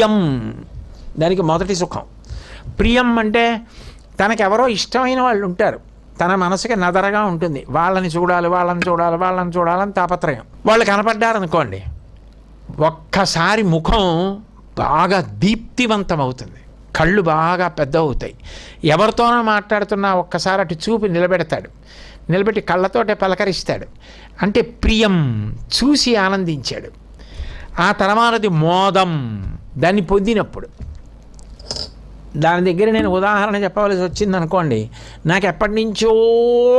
ప్రియం. దానికి మొదటి సుఖం. ప్రియం అంటే తనకెవరో ఇష్టమైన వాళ్ళు ఉంటారు. తన మనసుకి నదరగా ఉంటుంది. వాళ్ళని చూడాలి వాళ్ళని చూడాలి వాళ్ళని చూడాలని తాపత్రయం. వాళ్ళు కనపడ్డారనుకోండి ఒక్కసారి ముఖం బాగా దీప్తివంతం అవుతుంది కళ్ళు బాగా పెద్ద అవుతాయి ఎవరితోనో మాట్లాడుతున్నా ఒక్కసారి అటు చూపి నిలబెడతాడు. నిలబెట్టి కళ్ళతోటే పలకరిస్తాడు. అంటే ప్రియం చూసి ఆనందించాడు. ఆ తర్వాతది మోదం. దాన్ని పొందినప్పుడు. దాని దగ్గర నేను ఉదాహరణ చెప్పవలసి వచ్చింది అనుకోండి నాకు ఎప్పటి నుంచో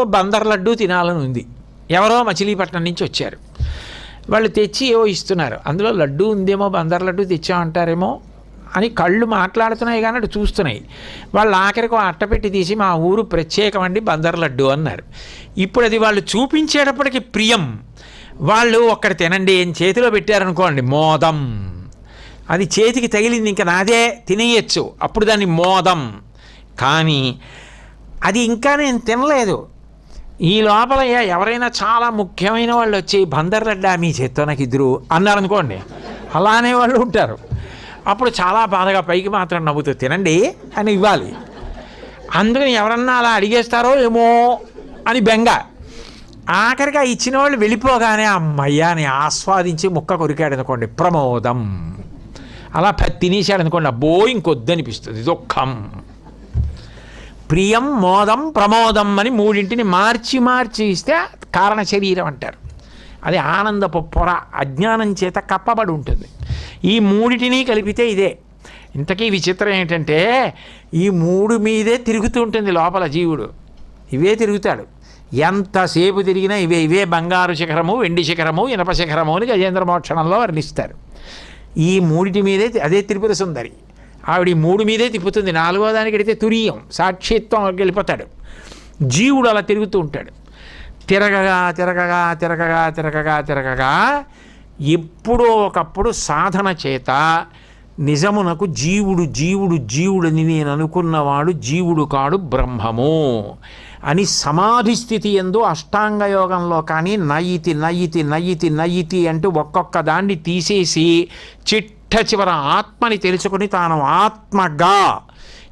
బందర్ లడ్డు తినాలని ఉంది. ఎవరో మచిలీపట్నం నుంచి వచ్చారు. వాళ్ళు తెచ్చి ఏవో ఇస్తున్నారు. అందులో లడ్డు ఉందేమో బందర్ లడ్డు తెచ్చామంటారేమో అని కళ్ళు మాట్లాడుతున్నాయి కానీ అటు చూస్తున్నాయి. వాళ్ళు ఆఖరికి అట్టపెట్టి తీసి మా ఊరు ప్రత్యేకమండి బందర్ లడ్డు అన్నారు. ఇప్పుడు అది వాళ్ళు చూపించేటప్పటికి ప్రియం. వాళ్ళు ఒక్కడ తినండి ఏం చేతిలో పెట్టారనుకోండి మోదం. అది చేతికి తగిలింది ఇంకా నాదే తినేయచ్చు. అప్పుడు దాన్ని మోదం. కానీ అది ఇంకా నేను తినలేదు. ఈ లోపల ఎవరైనా చాలా ముఖ్యమైన వాళ్ళు వచ్చి బందర్ లడ్డా మీ చేత్తో నాకు ఇద్దరు అన్నారనుకోండి. అలానే వాళ్ళు ఉంటారు. అప్పుడు చాలా బాధగా పైకి మాత్రం నవ్వుతూ తినండి అని ఇవ్వాలి. అందుకని ఎవరన్నా అలా అడిగేస్తారో ఏమో అని బెంగ. ఆఖరిగా ఇచ్చిన వాళ్ళు వెళ్ళిపోగానే అమ్మయ్య అని ఆస్వాదించి ముక్క కొరికాడు అనుకోండి ప్రమోదం. అలా ప- తినేశాడు అనుకోండి అబ్బో ఇది దుఃఖం ప్రియం మోదం ప్రమోదం అని మూడింటిని మార్చి మార్చి ఇస్తే కారణ శరీరం అంటారు. అది ఆనందపు పొర అజ్ఞానం చేత కప్పబడి ఉంటుంది. ఈ మూడిటిని కలిపితే ఇదే. ఇంతకీ విచిత్రం ఏంటంటే ఈ మూడు మీదే తిరుగుతూ ఉంటుంది లోపల జీవుడు. ఇవే తిరుగుతాడు. ఎంతసేపు తిరిగినా ఇవే ఇవే బంగారు శిఖరము వెండి శిఖరము ఇనప శిఖరము అని గజేంద్ర మోక్షణంలో వర్ణిస్తారు. ఈ మూడిటి మీదే అదే తిరుపతి సుందరి. ఆవిడ ఈ మూడు మీదే తిప్పుతుంది. నాలుగో దానికి అడిగితే తురీయం సాక్షిత్వం వెళ్ళిపోతాడు. జీవుడు అలా తిరుగుతూ ఉంటాడు. తిరగగా తిరగగా తిరగగా తిరగగా తిరగగా ఎప్పుడో ఒకప్పుడు సాధన చేత నిజమునకు జీవుడు జీవుడు జీవుడని నేను అనుకున్నవాడు జీవుడు కాడు బ్రహ్మము. అని సమాధి స్థితి ఎందు అష్టాంగ యోగంలో కానీ నయితి నయితి నయితి నయితి అంటూ ఒక్కొక్క దాన్ని తీసేసి చిట్ట చివర ఆత్మని తెలుసుకుని తాను ఆత్మగా.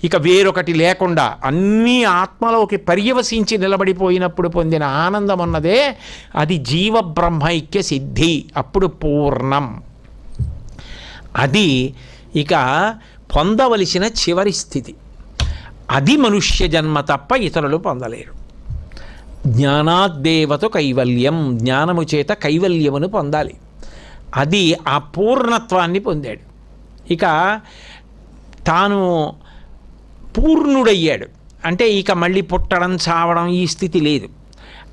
ఇక వేరొకటి లేకుండా అన్నీ ఆత్మలోకి పర్యవసించి నిలబడిపోయినప్పుడు పొందిన ఆనందం అన్నదే అది జీవ బ్రహ్మైక్య సిద్ధి అప్పుడు పూర్ణం. అది ఇక పొందవలసిన చివరి స్థితి. అది మనుష్య జన్మ తప్ప ఇతరులు పొందలేరు. జ్ఞానాద్దేవత కైవల్యం జ్ఞానము చేత కైవల్యమును పొందాలి. అది ఆ పూర్ణత్వాన్ని పొందాడు. ఇక తాను పూర్ణుడయ్యాడు. అంటే ఇక మళ్ళీ పుట్టడం చావడం ఈ స్థితి లేదు.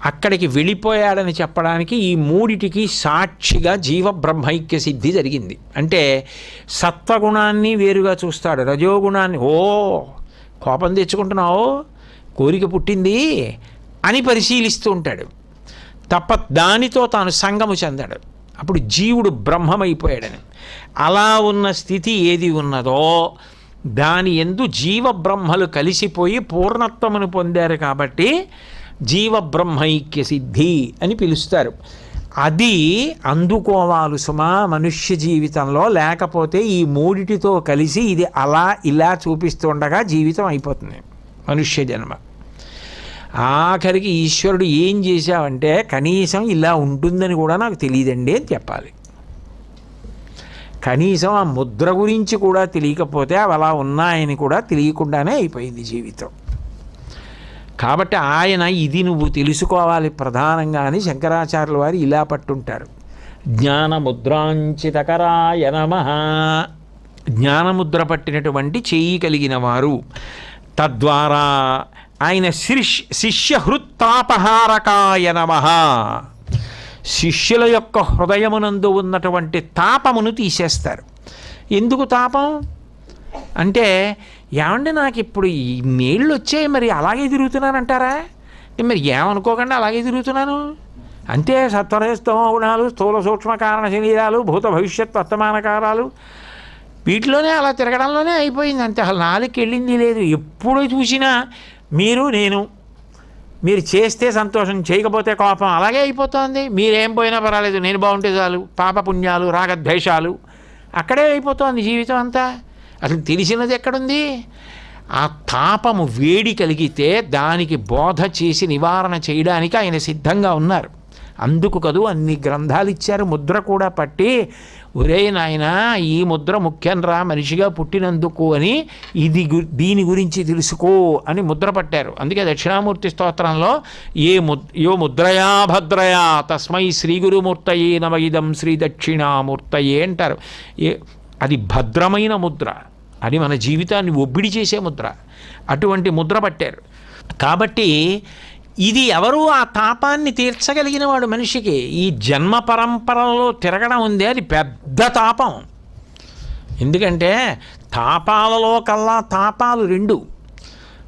అక్కడికి వెళ్ళిపోయాడని చెప్పడానికి ఈ మూడిటికి సాక్షిగా జీవ బ్రహ్మైక్య సిద్ధి జరిగింది. అంటే సత్వగుణాన్ని వేరుగా చూస్తాడు రజోగుణాన్ని. ఓ కోపం తెచ్చుకుంటున్నావు? కోరిక పుట్టింది అని పరిశీలిస్తూ ఉంటాడు. తప్ప దానితో తాను సంగము చెందాడు. అప్పుడు జీవుడు బ్రహ్మమైపోయాడని. అలా ఉన్న స్థితి ఏది ఉన్నదో దాని ఎందు జీవ బ్రహ్మలు కలిసిపోయి పూర్ణత్వమును పొందారు కాబట్టి జీవబ్రహ్మైక్య సిద్ధి అని పిలుస్తారు. అది అందుకోవాలి సుమా మనుష్య జీవితంలో. లేకపోతే ఈ మూడిటితో కలిసి ఇది అలా ఇలా చూపిస్తుండగా జీవితం అయిపోతుంది మనుష్య జన్మ. ఆఖరికి ఈశ్వరుడు ఏం చేశావంటే కనీసం ఇలా ఉంటుందని కూడా నాకు తెలియదండి అని చెప్పాలి. కనీసం ఆ ముద్ర గురించి కూడా తెలియకపోతే అవి అలా ఉన్నాయని కూడా తెలియకుండానే అయిపోయింది జీవితం. కాబట్టి ఆయన ఇది నువ్వు తెలుసుకోవాలి ప్రధానంగా అని శంకరాచార్యుల వారు ఇలా పట్టుంటారు. జ్ఞానముద్రాంచితకరాయ నమ. జ్ఞానముద్ర పట్టినటువంటి చేయి కలిగిన వారు. తద్వారా ఆయన శిష్ శిష్యహృత్తాపహారకాయ నమ. శిష్యుల యొక్క హృదయమునందు ఉన్నటువంటి తాపమును తీసేస్తారు. ఎందుకు తాపం? అంటే ఏమండి నాకు ఇప్పుడు ఈ నీళ్ళు వచ్చాయి మరి అలాగే తిరుగుతున్నానంటారా? అంటారా మరి ఏమనుకోకుండా అలాగే తిరుగుతున్నాను? అంతే సత్వరస్తమ గుణాలు స్థూల సూక్ష్మ కారణ శరీరాలు భూత భవిష్యత్ వర్తమాన కారాలు వీటిలోనే అలా తిరగడంలోనే అయిపోయింది అంతే. అసలు నాలుగు వెళ్ళింది లేదు. ఎప్పుడు చూసినా మీరు నేను మీరు చేస్తే సంతోషం చేయకపోతే కోపం అలాగే అయిపోతుంది. మీరేం పోయినా పర్వాలేదు. నేను బాగుంటే చాలు. పాపపుణ్యాలు రాగద్వేషాలు అక్కడే అయిపోతుంది జీవితం అంతా. అసలు తెలిసినది ఎక్కడుంది? ఆ తాపము వేడి కలిగితే దానికి బోధ చేసి నివారణ చేయడానికి ఆయన సిద్ధంగా ఉన్నారు. అందుకు కదూ అన్ని గ్రంథాలు ఇచ్చారు. ముద్ర కూడా పట్టి ఒరే నాయన ఈ ముద్ర ముఖ్యం రా మనిషిగా పుట్టినందుకు అని ఇది గు- దీని గురించి తెలుసుకో అని ముద్ర పట్టారు. అందుకే దక్షిణామూర్తి స్తోత్రంలో ఏ ము యో ముద్రయా భద్రయా తస్మై శ్రీ గురుమూర్తయే నమ ఇదం శ్రీ దక్షిణామూర్తయే అంటారు. ఏ అది భద్రమైన ముద్ర. అది మన జీవితాన్ని ఒబ్బిడి చేసే ముద్ర. అటువంటి ముద్ర పట్టారు. కాబట్టి ఇది ఎవరు ఆ తాపాన్ని తీర్చగలిగిన వాడు మనిషికి ఈ జన్మ పరంపరలో తిరగడం ఉంది అది పెద్ద తాపం. ఎందుకంటే తాపాలలో కల్లా తాపాలు రెండు.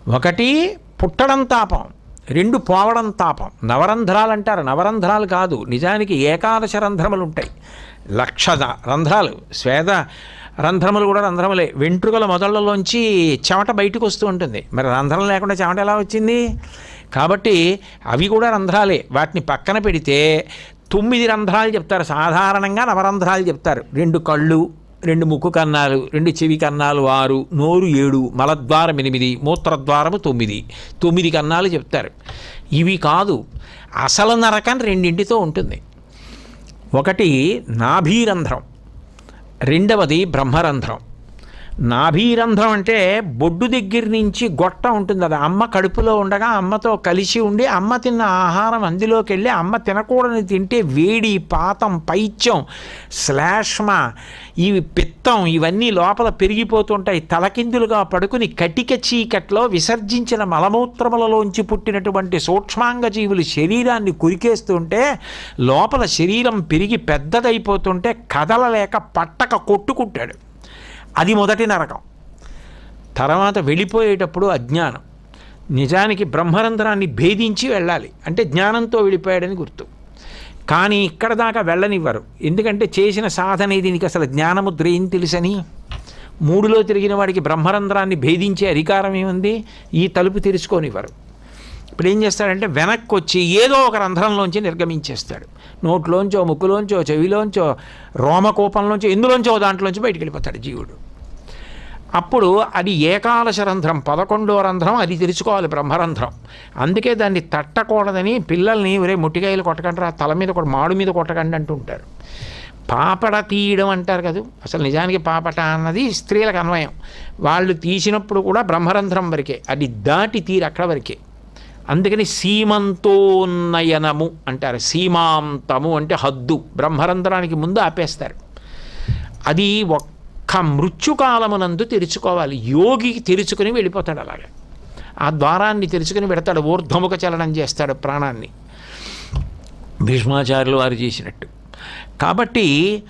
ఒకటి పుట్టడం తాపం రెండు పోవడం తాపం. నవరంధ్రాలు అంటారు. నవరంధ్రాలు కాదు నిజానికి ఏకాదశ రంధ్రములు ఉంటాయి. లక్ష రంధ్రాలు స్వేద రంధ్రములు కూడా రంధ్రములే. వెంట్రుకల మొదళ్ళలోంచి చెమట బయటకు వస్తూ ఉంటుంది. మరి రంధ్రం లేకుండా చెమట ఎలా వచ్చింది? కాబట్టి అవి కూడా రంధ్రాలే. వాటిని పక్కన పెడితే తొమ్మిది రంధ్రాలు చెప్తారు. సాధారణంగా నవరంధ్రాలు చెప్తారు. రెండు కళ్ళు రెండు ముక్కు కన్నాలు రెండు చెవి కన్నాలు ఆరు నోరు ఏడు మలద్వారం ఎనిమిది మూత్రద్వారము తొమ్మిది. తొమ్మిది కన్నాలు చెప్తారు. ఇవి కాదు అసలు నరకం రెండింటితో ఉంటుంది. ఒకటి నాభీరంధ్రం రెండవది బ్రహ్మరంధ్రం. నాభీరంధ్రం అంటే బొడ్డు దగ్గర నుంచి గొట్ట ఉంటుంది అది. అమ్మ కడుపులో ఉండగా అమ్మతో కలిసి ఉండి అమ్మ తిన్న ఆహారం అందులోకి వెళ్ళి అమ్మ తినకూడని తింటే వేడి పాతం పైత్యం శ్లాష్మ ఇవి పిత్తం ఇవన్నీ లోపల పెరిగిపోతుంటాయి. తలకిందులుగా పడుకుని కటిక చీకట్లో విసర్జించిన మలమూత్రములలోంచి పుట్టినటువంటి సూక్ష్మాంగ జీవులు శరీరాన్ని కురికేస్తుంటే లోపల శరీరం పెరిగి పెద్దదైపోతుంటే కదలలేక పట్టక కొట్టుకుంటాడు. అది మొదటి నరకం. తర్వాత వెళ్ళిపోయేటప్పుడు అజ్ఞానం. నిజానికి బ్రహ్మరంధ్రాన్ని భేదించి వెళ్ళాలి. అంటే జ్ఞానంతో వెళ్ళిపోయాడని గుర్తు. కానీ ఇక్కడ దాకా వెళ్ళనివ్వరు. ఎందుకంటే చేసిన సాధన దీనికి అసలు జ్ఞానముద్ర ఏం తెలుసని. మూడులో తిరిగిన వాడికి బ్రహ్మరంధ్రాన్ని భేదించే అధికారం ఏముంది? ఈ తలుపు తెరుచుకోనివ్వరు. ఇప్పుడు ఏం చేస్తాడంటే వెనక్కి వచ్చి ఏదో ఒక రంధ్రంలోంచి నిర్గమించేస్తాడు. నోట్లోంచో ముక్కులోంచో చెవిలోంచో రోమకోపంలోంచో ఎందులోంచో దాంట్లోంచి బయటికి వెళ్ళిపోతాడు జీవుడు. అప్పుడు అది ఏకాదశ రంధ్రం పదకొండో రంధ్రం అది తెరుచుకోవాలి బ్రహ్మరంధ్రం. అందుకే దాన్ని తట్టకూడదని పిల్లల్ని ఒరే ముట్టికాయలు కొట్టకండి రా తల మీద కొట్ట మాడు మీద కొట్టకండి అంటుంటారు పాపడ తీయడం అంటారు కదా? అసలు నిజానికి పాపట అన్నది స్త్రీలకు అన్వయం. వాళ్ళు తీసినప్పుడు కూడా బ్రహ్మరంధ్రం వరకే అది దాటి తీరు అక్కడ వరకే. అందుకని సీమంతోన్నయనము అంటారు. సీమాంతము అంటే హద్దు బ్రహ్మరంధ్రానికి ముందు ఆపేస్తారు. అది ఒక్క మృత్యుకాలమునందు తెరుచుకోవాలి. యోగి తెరుచుకుని వెళ్ళిపోతాడు అలాగే. ఆ ద్వారాన్ని తెరుచుకుని పెడతాడు. ఊర్ధ్వముఖ చలనం చేస్తాడు ప్రాణాన్ని. భీష్మాచార్యులు వారు చేసినట్టు. కాబట్టి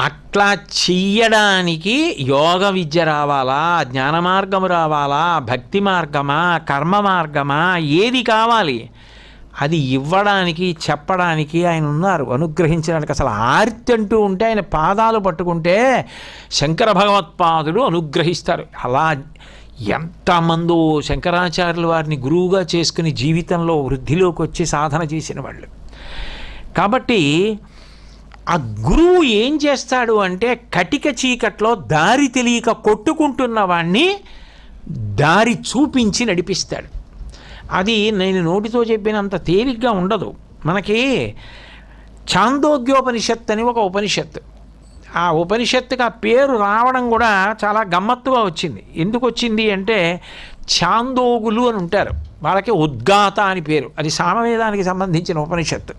అట్లా చెయ్యడానికి యోగ విద్య రావాలా? జ్ఞాన మార్గము రావాలా? భక్తి మార్గమా? కర్మ మార్గమా? ఏది కావాలి? అది ఇవ్వడానికి చెప్పడానికి ఆయన ఉన్నారు. అనుగ్రహించడానికి అసలు ఆర్తి అంటూ ఉంటే ఆయన పాదాలు పట్టుకుంటే శంకర భగవత్పాదుడు అనుగ్రహిస్తారు. అలా ఎంతమందో శంకరాచార్యులు వారిని గురువుగా చేసుకుని జీవితంలో వృద్ధిలోకి వచ్చి సాధన చేసిన వాళ్ళు. కాబట్టి ఆ గురువు ఏం చేస్తాడు అంటే కటిక చీకట్లో దారి తెలియక కొట్టుకుంటున్న వాణ్ణి దారి చూపించి నడిపిస్తాడు. అది నేను నోటితో చెప్పినంత తేలిగ్గా ఉండదు. మనకి ఛాందోగ్యోపనిషత్ అని ఒక ఉపనిషత్తు. ఆ ఉపనిషత్తుకి ఆ పేరు రావడం కూడా చాలా గమ్మత్తుగా వచ్చింది. ఎందుకు వచ్చింది అంటే ఛాందోగులు అని ఉంటారు. వాళ్ళకి ఉద్గాత అని పేరు. అది సామవేదానికి సంబంధించిన ఉపనిషత్తు.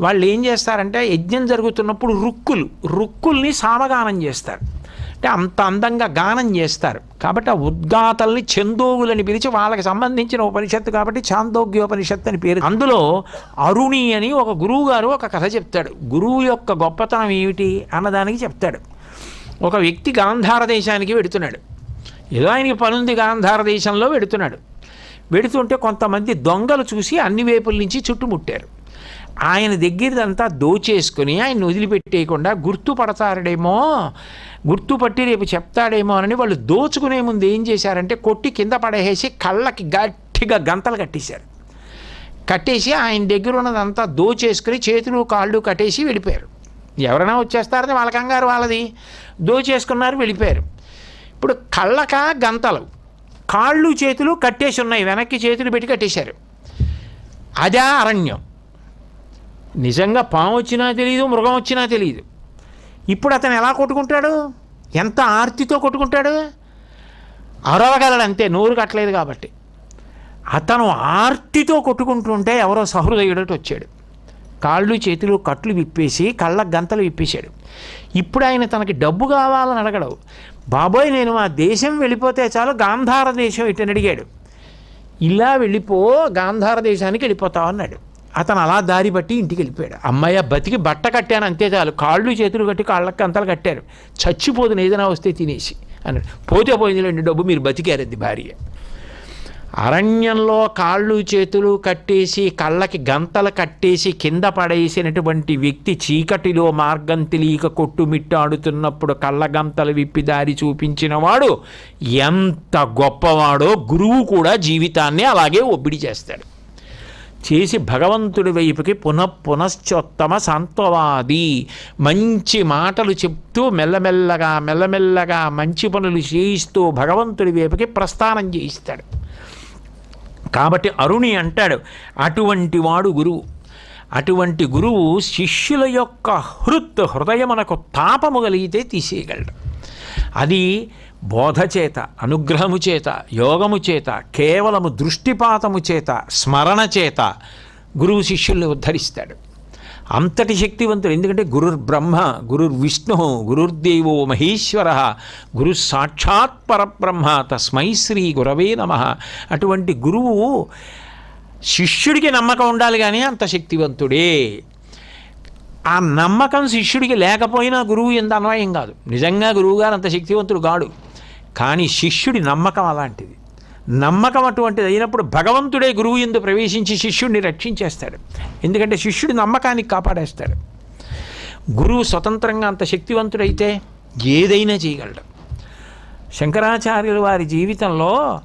వాళ్ళు ఏం చేస్తారంటే యజ్ఞం జరుగుతున్నప్పుడు రుక్కులు రుక్కుల్ని సామగానం చేస్తారు. అంటే అంత అందంగా గానం చేస్తారు. కాబట్టి ఆ ఉద్గాతల్ని చందోగులని పిలిచి వాళ్ళకి సంబంధించిన ఉపనిషత్తు కాబట్టి చాందోగ్యోపనిషత్తు అని పేరు. అందులో అరుణి అని ఒక గురువు గారు ఒక కథ చెప్తాడు. గురువు యొక్క గొప్పతనం ఏమిటి అన్నదానికి చెప్తాడు. ఒక వ్యక్తి గాంధార దేశానికి వెడుతున్నాడు. ఏదో ఆయనకి పనుంది గాంధార దేశంలో వెడుతున్నాడు. వెడుతుంటే కొంతమంది దొంగలు చూసి అన్ని వైపుల నుంచి చుట్టుముట్టారు. ఆయన దగ్గరదంతా దోచేసుకుని ఆయన వదిలిపెట్టేయకుండా గుర్తుపడతారడేమో. గుర్తుపట్టి రేపు చెప్తాడేమో అని వాళ్ళు దోచుకునే ముందు ఏం చేశారంటే కొట్టి కింద పడేసి కళ్ళకి గట్టిగా గంతలు కట్టేశారు. కట్టేసి ఆయన దగ్గర ఉన్నదంతా దోచేసుకుని చేతులు కాళ్ళు కట్టేసి వెళ్ళిపోయారు. ఎవరైనా వచ్చేస్తారని వాళ్ళ కంగారు వాళ్ళది. దోచేసుకున్నారు వెళ్ళిపోయారు. ఇప్పుడు కళ్ళక గంతలు కాళ్ళు చేతులు కట్టేసి ఉన్నాయి వెనక్కి చేతులు పెట్టి కట్టేశారు. అదే అరణ్యం. నిజంగా పాము వచ్చినా తెలియదు మృగం వచ్చినా తెలియదు ఇప్పుడు అతను ఎలా కొట్టుకుంటాడు? ఎంత ఆర్తితో కొట్టుకుంటాడు? అరవగలడు అంతే నోరు కట్టలేదు కాబట్టి. అతను ఆర్తితో కొట్టుకుంటుంటే ఎవరో సహృదయుడటి వచ్చాడు. కాళ్ళు చేతులు కట్లు విప్పేసి కళ్ళ గంతలు విప్పేశాడు. ఇప్పుడు ఆయన తనకి డబ్బు కావాలని అడగడు. బాబోయ్ నేను మా దేశం వెళ్ళిపోతే చాలు గాంధార దేశం ఇటని అడిగాడు. ఇలా వెళ్ళిపో గాంధార దేశానికి వెళ్ళిపోతావు అన్నాడు. అతను అలా దారి బట్టి ఇంటికి వెళ్ళిపోయాడు అమ్మాయి బతికి బట్ట కట్టాను అంతే చాలు. కాళ్ళు చేతులు కట్టి కాళ్ళకి అంతలు కట్టారు. చచ్చిపోతున్న ఏదైనా వస్తే తినేసి అన్నాడు. పోతే పోయిందిలేండి డబ్బు మీరు బతికారద్ది భార్య. అరణ్యంలో కాళ్ళు చేతులు కట్టేసి కళ్ళకి గంతలు కట్టేసి కింద పడేసినటువంటి వ్యక్తి చీకటిలో మార్గం తెలియక కొట్టుమిట్టాడుతున్నప్పుడు కళ్ళ గంతలు విప్పి దారి చూపించినవాడు ఎంత గొప్పవాడో గురువు కూడా జీవితాన్ని అలాగే ఒబ్బిడి చేస్తాడు. చేసి భగవంతుడి వైపుకి పునః పునశ్చోత్తమ సాంత్వవాది మంచి మాటలు చెప్తూ మెల్లమెల్లగా మెల్లమెల్లగా మంచి పనులు చేయిస్తూ భగవంతుడి వైపుకి ప్రస్థానం చేయిస్తాడు. కాబట్టి అరుణి అంటాడు అటువంటి వాడు గురువు. అటువంటి గురువు శిష్యుల యొక్క హృత్ హృదయమునకు తాపము కలిగితే తీసేయగలడు. అది బోధ చేత అనుగ్రహము చేత యోగము చేత కేవలము దృష్టిపాతము చేత స్మరణ చేత గురువు శిష్యుల్ని ఉద్ధరిస్తాడు. అంతటి శక్తివంతుడు. ఎందుకంటే గురుర్ బ్రహ్మ గురుర్ విష్ణు గురుర్దేవో మహేశ్వర గురు సాక్షాత్ పరబ్రహ్మ తస్మై శ్రీ గురవే నమ. అటువంటి గురువు శిష్యుడికి నమ్మకం ఉండాలి కానీ అంత శక్తివంతుడే. ఆ నమ్మకం శిష్యుడికి లేకపోయినా గురువు ఎంత అన్వయం కాదు. నిజంగా గురువుగారు అంత శక్తివంతుడు కాడు. కానీ శిష్యుడి నమ్మకం అలాంటిది. నమ్మకం అటువంటిది అయినప్పుడు భగవంతుడే గురువు ఎందు ప్రవేశించి శిష్యుడిని రక్షించేస్తాడు. ఎందుకంటే శిష్యుడి నమ్మకానికి కాపాడేస్తాడు. గురువు స్వతంత్రంగా అంత శక్తివంతుడైతే ఏదైనా చేయగలడు. శంకరాచార్యుల వారి జీవితంలో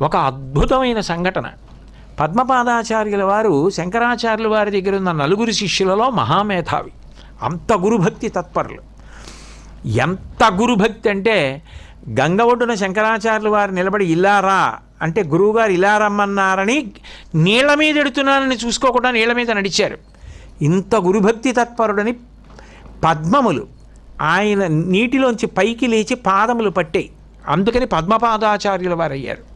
ఒక అద్భుతమైన సంఘటన. పద్మపాదాచార్యుల వారు శంకరాచార్యుల వారి దగ్గర ఉన్న నలుగురు శిష్యులలో మహామేధావి. అంత గురుభక్తి తత్పరులు. ఎంత గురుభక్తి అంటే గంగ ఒడ్డున శంకరాచార్యుల వారు నిలబడి ఇలా రా అంటే గురువుగారు ఇలా రమ్మన్నారని నీళ్ళ మీద ఎడుతున్నానని చూసుకోకుండా నీళ్ళ మీద నడిచారు. ఇంత గురుభక్తి తత్పరుడని పద్మములు ఆయన నీటిలోంచి పైకి లేచి పాదములు పట్టాయి. అందుకని పద్మపాదాచార్యుల వారు అయ్యారు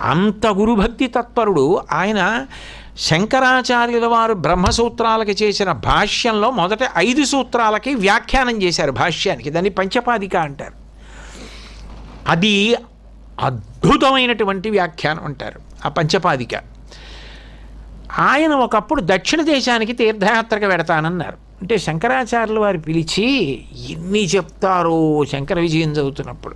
అంత గురుభక్తి తత్పరుడు. ఆయన శంకరాచార్యుల వారు బ్రహ్మసూత్రాలకి చేసిన భాష్యంలో మొదట ఐదు సూత్రాలకి వ్యాఖ్యానం చేశారు భాష్యానికి. దాన్ని పంచపాదిక అంటారు. అది అద్భుతమైనటువంటి వ్యాఖ్యానం అంటారు ఆ పంచపాదిక. ఆయన ఒకప్పుడు దక్షిణ దేశానికి తీర్థయాత్రకు వెడతానన్నారు. అంటే శంకరాచార్యుల వారు పిలిచి ఎన్ని చెప్తారో శంకర విజయం చదువుతున్నప్పుడు.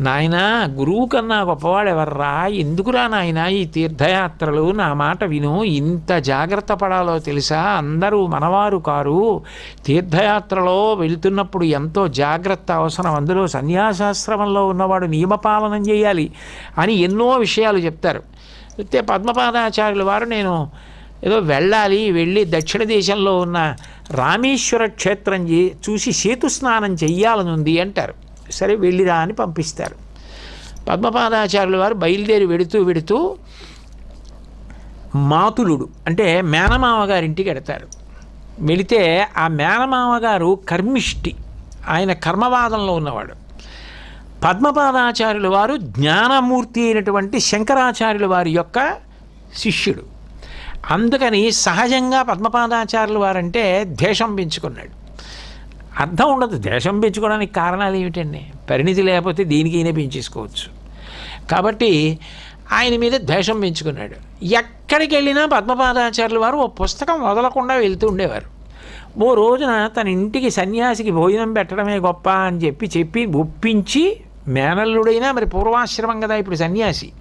నాయన గురువు కన్నా గొప్పవాడు ఎవర్రా? ఎందుకురా నాయన ఈ తీర్థయాత్రలు? నా మాట విను. ఇంత జాగ్రత్త పడాలో తెలుసా? అందరూ మనవారు కారు. తీర్థయాత్రలో వెళ్తున్నప్పుడు ఎంతో జాగ్రత్త అవసరం. అందులో సన్యాసాశ్రమంలో ఉన్నవాడు నియమపాలనం చేయాలి అని ఎన్నో విషయాలు చెప్తారు. అయితే పద్మపాదాచార్యుల వారు నేను ఏదో వెళ్ళాలి వెళ్ళి దక్షిణ దేశంలో ఉన్న రామేశ్వర క్షేత్రం చూసి సేతు స్నానం చెయ్యాలనుంది అంటారు. సరే వెళ్ళిరా అని పంపిస్తారు. పద్మపాదాచార్యుల వారు బయలుదేరి వెడుతూ వెడుతూ మాతులుడు అంటే మేనమామ గారింటికి వెడతారు. వెళితే ఆ మేనమామ గారు కర్మిష్టి ఆయన కర్మవాదంలో ఉన్నవాడు. పద్మపాదాచార్యుల వారు జ్ఞానమూర్తి అయినటువంటి శంకరాచార్యుల వారి యొక్క శిష్యుడు. అందుకని సహజంగా పద్మపాదాచార్యుల వారంటే ద్వేషం పెంచుకున్నాడు. అర్థం ఉండదు. ద్వేషం పెంచుకోవడానికి కారణాలు ఏమిటండి? పరిణితి లేకపోతే దీనికైనా పెంచేసుకోవచ్చు. కాబట్టి ఆయన మీద ద్వేషం పెంచుకున్నాడు. ఎక్కడికి వెళ్ళినా పద్మపాదాచార్యుల వారు ఓ పుస్తకం వదలకుండా వెళ్తూ ఉండేవారు. ఓ రోజున తన ఇంటికి సన్యాసికి భోజనం పెట్టడమే గొప్ప అని చెప్పి చెప్పి ఒప్పించి మేనల్లుడైనా మరి పూర్వాశ్రమం కదా ఇప్పుడు సన్యాసి.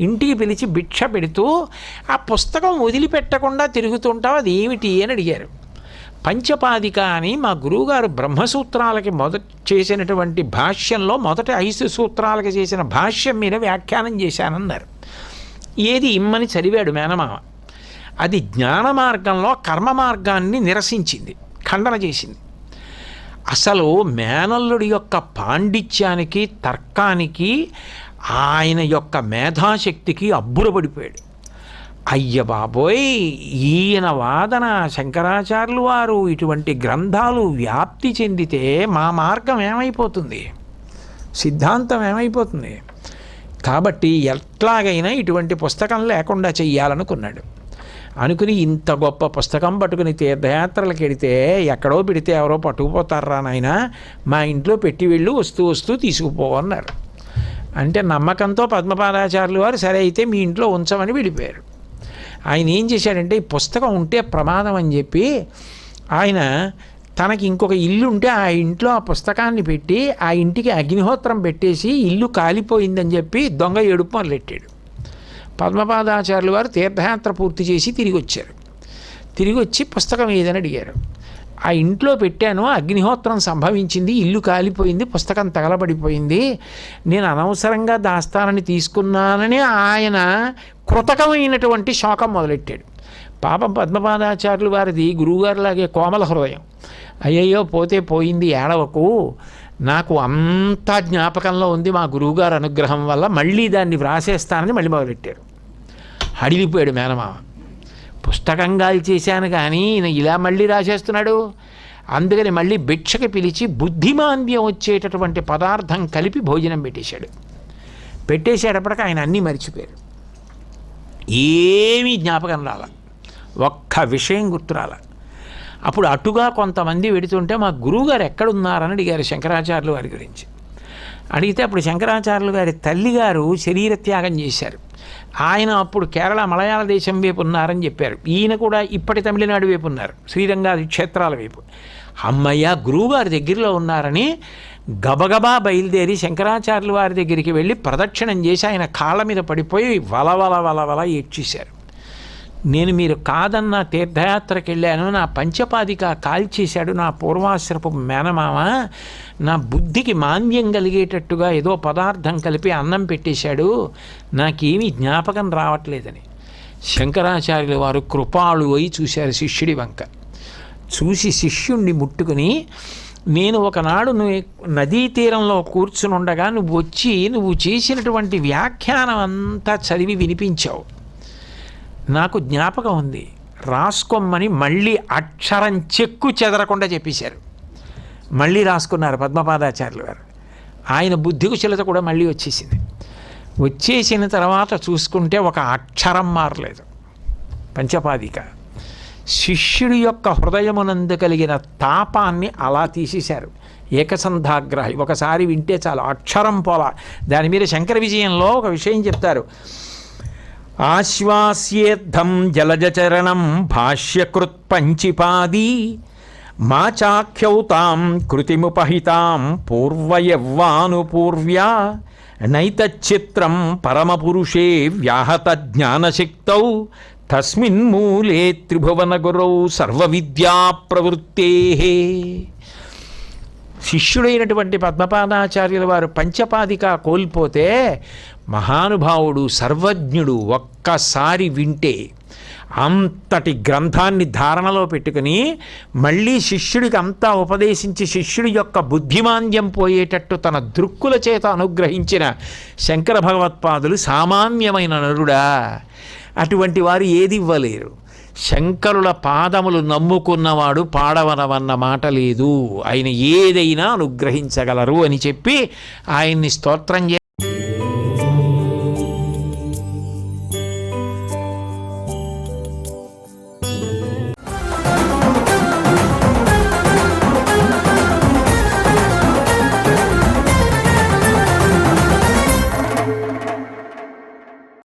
ఇంటికి పిలిచి భిక్ష పెడుతూ ఆ పుస్తకం వదిలిపెట్టకుండా తిరుగుతుంటావు అది ఏమిటి అని అడిగారు. పంచపాదిక అని మా గురువుగారు బ్రహ్మసూత్రాలకి మొదట చేసినటువంటి భాష్యంలో మొదటి ఐదు సూత్రాలకి చేసిన భాష్యం మీద వ్యాఖ్యానం చేశానన్నారు. ఏది ఇమ్మని చదివాడు మేనమామ. అది జ్ఞాన మార్గంలో కర్మ మార్గాన్ని నిరసించింది ఖండన చేసింది. అసలు మేనల్లుడి యొక్క పాండిత్యానికి తర్కానికి ఆయన యొక్క మేధాశక్తికి అబ్బురపడిపోయాడు. అయ్య బాబోయ్ ఈయన వాదన శంకరాచార్యులు వారు ఇటువంటి గ్రంథాలు వ్యాప్తి చెందితే మా మార్గం ఏమైపోతుంది? సిద్ధాంతం ఏమైపోతుంది? కాబట్టి ఎట్లాగైనా ఇటువంటి పుస్తకం లేకుండా చెయ్యాలనుకున్నాడు. అనుకుని ఇంత గొప్ప పుస్తకం పట్టుకుని తీర్థయాత్రలకు వెడితే ఎక్కడో పెడితే ఎవరో పట్టుకుపోతారా నాయన? మా ఇంట్లో పెట్టి వెళ్ళు వస్తూ వస్తూ తీసుకుపోవన్నారు అంటే నమ్మకంతో పద్మపాదాచార్యులు వారు సరే అయితే మీ ఇంట్లో ఉంచమని వెళ్ళిపోయారు ఆయన ఏం చేశాడంటే ఈ పుస్తకం ఉంటే ప్రమాదం అని చెప్పి ఆయన తనకి ఇంకొక ఇల్లు ఉంటే ఆ ఇంట్లో ఆ పుస్తకాన్ని పెట్టి ఆ ఇంటికి అగ్నిహోత్రం పెట్టేసి ఇల్లు కాలిపోయిందని చెప్పి దొంగ ఏడుపు మొదలెట్టాడు. పద్మపాదాచార్యులు వారు తీర్థయాత్ర పూర్తి చేసి తిరిగి వచ్చారు తిరిగి వచ్చి పుస్తకం ఏదని అడిగారు. ఆ ఇంట్లో పెట్టాను అగ్నిహోత్రం సంభవించింది ఇల్లు కాలిపోయింది పుస్తకం తగలబడిపోయింది. నేను అనవసరంగా దాస్తానని తీసుకున్నానని ఆయన కృతకమైనటువంటి శోకం మొదలెట్టాడు. పాపం పద్మపాదాచార్యులు వారిది గురువుగారిలాగే కోమల హృదయం. అయ్యయ్యో పోతే పోయింది ఏడవకు. నాకు అంతా జ్ఞాపకంలో ఉంది మా గురువుగారు అనుగ్రహం వల్ల మళ్ళీ దాన్ని వ్రాసేస్తానని మళ్ళీ మొదలెట్టారు హడిలిపోయాడు మేనమామ. పుస్తకంగాలు చేశాను కానీ ఈయన ఇలా మళ్ళీ రాసేస్తున్నాడు. అందుకని మళ్ళీ భిక్షకి పిలిచి బుద్ధిమాంద్యం వచ్చేటటువంటి పదార్థం కలిపి భోజనం పెట్టేశాడు. పెట్టేసేటప్పటికి ఆయన అన్నీ మర్చిపోయారు. ఏమీ జ్ఞాపకం రాల. ఒక్క విషయం గుర్తురాల అప్పుడు అటుగా కొంతమంది వెడుతుంటే మా గురువుగారు ఎక్కడున్నారని అడిగారు శంకరాచార్యులు వారి గురించి. అడిగితే అప్పుడు శంకరాచార్యులు గారి తల్లిగారు శరీర త్యాగం చేశారు. ఆయన అప్పుడు కేరళ మలయాళ దేశం వైపు ఉన్నారని చెప్పారు. ఈయన కూడా ఇప్పటి తమిళనాడు వైపు ఉన్నారు. శ్రీరంగాది క్షేత్రాల వైపు. అమ్మయ్య గురువుగారి దగ్గరలో ఉన్నారని గబగబా బయలుదేరి శంకరాచార్యుల వారి దగ్గరికి వెళ్ళి ప్రదక్షిణం చేసి ఆయన కాళ్ళ మీద పడిపోయి వలవల వలవల ఏడ్చేశారు. నేను మీరు కాదన్న తీర్థయాత్రకి వెళ్ళాను నా పంచపాదిక కాల్చేశాడు నా పూర్వాశ్రపు మేనమామ నా బుద్ధికి మాంద్యం కలిగేటట్టుగా ఏదో పదార్థం కలిపి అన్నం పెట్టేశాడు నాకేమీ జ్ఞాపకం రావట్లేదని. శంకరాచార్యుల వారు కృపాళు అయి చూశారు శిష్యుడి వంక. చూసి శిష్యుణ్ణి ముట్టుకుని నేను ఒకనాడు నువ్వు నదీ తీరంలో కూర్చుని ఉండగా నువ్వు వచ్చి నువ్వు చేసినటువంటి వ్యాఖ్యానం అంతా చదివి వినిపించావు. నాకు జ్ఞాపకం ఉంది. రాసుకోమని మళ్ళీ అక్షరం చెక్కు చెదరకుండా చెప్పేశారు. మళ్ళీ రాసుకున్నారు పద్మపాదాచార్యులు గారు. ఆయన బుద్ధి కుశలత కూడా మళ్ళీ వచ్చేసింది. వచ్చేసిన తర్వాత చూసుకుంటే ఒక అక్షరం మారలేదు. పంచపాదిక. శిష్యుడి యొక్క హృదయమునందు కలిగిన తాపాన్ని అలా తీసేశారు. ఏకసంధాగ్రహి. ఒకసారి వింటే చాలు అక్షరం పోలా. దాని మీద శంకర విజయంలో ఒక విషయం చెప్తారు. ఆశ్వాస్యేద్ధం జలజచరణం భాష్యకృత్ పంచిపాది మా చాఖ్యౌతాం కృతిముపహితాం పూర్వయవ్వానుపూర్వ్యా. నైతచిత్రం పరమపురుషే వ్యాహత జ్ఞానశక్తౌ. తస్మిన్మూలే త్రిభువనగురౌ సర్వవిద్యా ప్రవృత్తే శిష్యుడైనటువంటి పద్మపాదాచార్యుల వారు పంచపాదిక కోల్పోతే మహానుభావుడు సర్వజ్ఞుడు ఒక్కసారి వింటే అంతటి గ్రంథాన్ని ధారణలో పెట్టుకుని మళ్ళీ శిష్యుడికి అంతా ఉపదేశించి శిష్యుడి యొక్క బుద్ధిమాంద్యం పోయేటట్టు తన దృక్కుల చేత అనుగ్రహించిన శంకర భగవత్పాదులు సామాన్యమైన నరుడా. అటువంటి వారు ఏది ఇవ్వలేరు. శంకరుల పాదములు నమ్ముకున్నవాడు పాడవనవన్న మాట లేదు. ఆయన ఏదైనా అనుగ్రహించగలరు అని చెప్పి ఆయన్ని స్తోత్రం చే